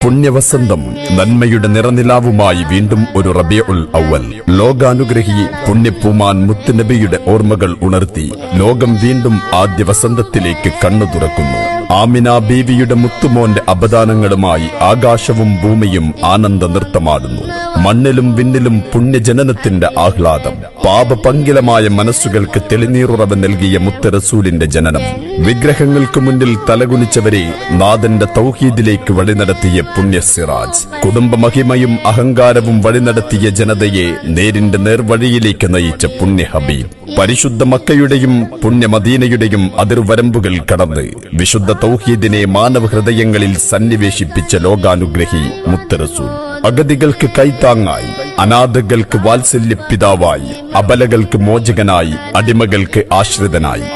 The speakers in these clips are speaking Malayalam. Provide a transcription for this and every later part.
പുണ്യവസന്തം നന്മയുടെ നിറനിലാവുമായി വീണ്ടും ഒരു റബിയ ഉൽ അവൽ ലോകാനുഗ്രഹി പുണ്യപ്പൂമാൻ മുത്തുനബിയുടെ ഓർമ്മകൾ ഉണർത്തി ലോകം വീണ്ടും ആദ്യ വസന്തത്തിലേക്ക് കണ്ണു തുറക്കുന്നു. ആമിന ബീവിയുടെ മുത്തുമോന്റെ അപദാനങ്ങളുമായി ആകാശവും ഭൂമിയും ആനന്ദ നൃത്തമാടുന്നു മണ്ണിലും വിണ്ണിലും പുണ്യജനനത്തിന്റെ ആഹ്ലാദം. പാപപങ്കിലമായ മനസ്സുകൾക്ക് തെളിനീറുറവ് നൽകിയ മുത്തറസൂലിന്റെ ജനനം. വിഗ്രഹങ്ങൾക്ക് മുന്നിൽ തലകുനിച്ചവരെ നാഥന്റെ തൗഹീദിലേക്ക് വഴി നടത്തിയ പുണ്യ സിറാജ് കുടുംബമഹിമയും അഹങ്കാരവും വഴി നടത്തിയ ജനതയെ നേരിന്റെ നേർവഴിയിലേക്ക് നയിച്ച പുണ്യ ഹബീബ് പരിശുദ്ധ മക്കയുടെയും പുണ്യമദീനയുടെയും അതിർവരമ്പുകൾ കടന്ന് വിശുദ്ധ തൗഹീദിനെ മാനവ ഹൃദയങ്ങളിൽ സന്നിവേശിപ്പിച്ച ലോകാനുഗ്രഹി മുത്തറസൂൽ അഗതികൾക്ക് കൈത്താങ്ങായി അനാഥകൾക്ക് വാത്സല്യ പിതാവായി അബലകൾക്ക് മോചകനായി അടിമകൾക്ക് ആശ്രിതനായി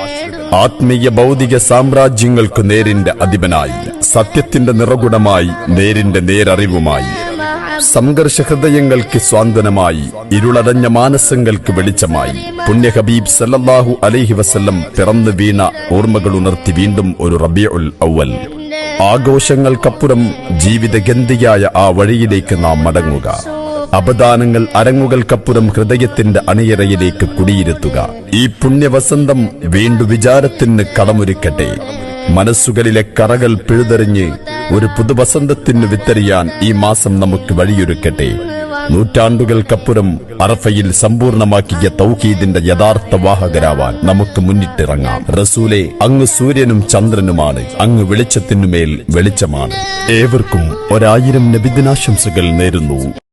ആത്മീയ ഭൗതിക സാമ്രാജ്യങ്ങൾക്ക് നേരിന്റെ അധിപനായി സത്യത്തിന്റെ നിറകുടമായി നേരിന്റെ നേരറിവുമായി സംഘർഷ ഹൃദയങ്ങൾക്ക് സ്വാന്തനമായി ഇരുളടഞ്ഞ മാനസങ്ങൾക്ക് വെളിച്ചമായി. പുണ്യ ഹബീബ് സല്ലല്ലാഹു അലൈഹി വസല്ലം പിറന്നു വീണ ഓർമ്മകൾ ഉണർത്തി വീണ്ടും ഒരു റബിയ ഉൽ ഔവൽ ആഘോഷങ്ങൾക്കപ്പുറം ജീവിതഗന്ധിയായ ആ വഴിയിലേക്ക് നാം മടങ്ങുക. അപദാനങ്ങൾ അരങ്ങുകൾക്കപ്പുറം ഹൃദയത്തിന്റെ അണിയറയിലേക്ക് കുടിയിരുത്തുക. ഈ പുണ്യവസന്തം വീണ്ടു വിചാരത്തിന് കടമൊരുക്കട്ടെ. മനസ്സുകളിലെ കറകൾ പിഴുതെറിഞ്ഞ് ഒരു പുതുവസന്തത്തിന് വിത്തറിയാൻ ഈ മാസം നമുക്ക് വഴിയൊരുക്കട്ടെ. നൂറ്റാണ്ടുകൾക്കപ്പുറം അറഫയിൽ സമ്പൂർണമാക്കിയ തൗഹീദിന്റെ യഥാർത്ഥ വാഹകരാവാൻ നമുക്ക് മുന്നിട്ടിറങ്ങാം. റസൂലെ അങ്ങ് സൂര്യനും ചന്ദ്രനുമാണ്. അങ്ങ് വെളിച്ചത്തിനുമേൽ വെളിച്ചമാണ്. ഏവർക്കും ഒരായിരം നബിദിനാശംസകൾ നേരുന്നു.